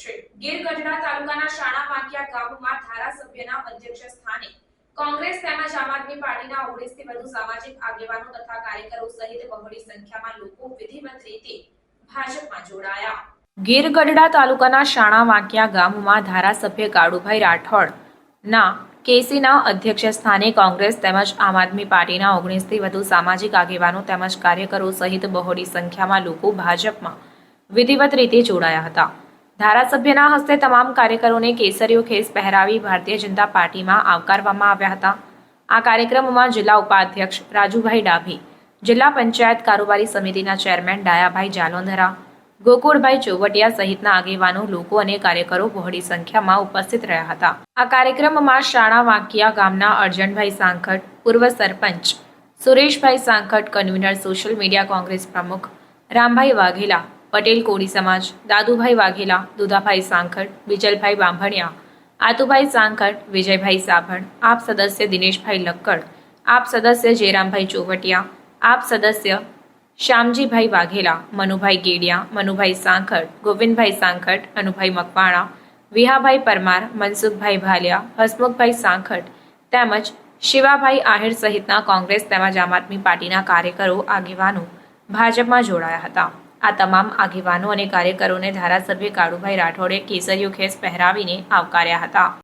છે. ગીર ગઢડા તાલુકાના શાણા વાંકિયા ગામમાં ધારાસભ્યના અધ્યક્ષ સ્થાને કોંગ્રેસ તેમજ આમ આદમી પાર્ટીના ઓગણીસથી વધુ સામાજિક આગેવાનો તથા કાર્યકરો સહિત બહોળી સંખ્યામાં લોકો વિધિવત રીતે ભાજપમાં જોડાયા. ગીર ગઢડા તાલુકાના શાણા વાંકિયા ગામમાં ધારાસભ્ય કાળુભાઈ રાઠોડના કેસીના અધ્યક્ષ સ્થાને કોંગ્રેસ તેમજ આમ આદમી પાર્ટીના ઓગણીસથી વધુ સામાજિક આગેવાનો તેમજ કાર્યકરો સહિત બહોળી સંખ્યામાં લોકો ભાજપમાં વિધિવત રીતે જોડાયા હતા. ધારાસભ્યના હસ્તે તમામ કાર્યકરોને કેસરીઓ ખેસ પહેરાવી ભારતીય જનતા પાર્ટીમાં આવકારવામાં આવ્યા હતા. આ કાર્યક્રમમાં જિલ્લા ઉપાધ્યક્ષ રાજુભાઈ ડાભી, જિલ્લા પંચાયત કારોબારી સમિતિના ચેરમેન ડાયાભાઈ જાલોંધરા, ગોકુળભાઈ ચોવટિયા સહિતના આગેવાનો, લોકો અને કાર્યકરો બહોળી સંખ્યામાં ઉપસ્થિત રહ્યા હતા. આ કાર્યક્રમમાં શાણા વાંકિયા ગામના અર્જણભાઈ સાંખટ પૂર્વ sarpanch Sureshbhai Sankhat convener social media Congress પ્રમુખ રામભાઈ વાઘેલા પટેલ કોળી સમાજ, દાદુભાઈ વાઘેલા, દુધાભાઈ સાંખટ બિજલભાઈ બાંભણિયા, આતુભાઈ સાંખટ વિજયભાઈ સાભણ, આપ સદસ્ય દિનેશભાઈ લક્કડ, આપ સદસ્ય જયરામભાઈ ચોવટિયા, આપ સદસ્ય શ્યામજીભાઈ વાઘેલા, મનુભાઈ ગેડિયા, મનુભાઈ સાંખટ ગોવિંદભાઈ સાંખટ અનુભાઈ મકવાણા, વિહાભાઈ પરમાર, મનસુખભાઈ ભાલિયા, હસમુખભાઈ સાંખટ તેમજ શિવાભાઈ આહિર સહિતના કોંગ્રેસ તેમજ આમ આદમી પાર્ટીના કાર્યકરો, આગેવાનો ભાજપમાં જોડાયા હતા. આ તમામ આગેવાનો અને કાર્યકરોને ધારાસભ્ય કાળુભાઈ રાઠોડે કેસરીયો ખેસ પહેરાવીને આવકાર્યા હતા.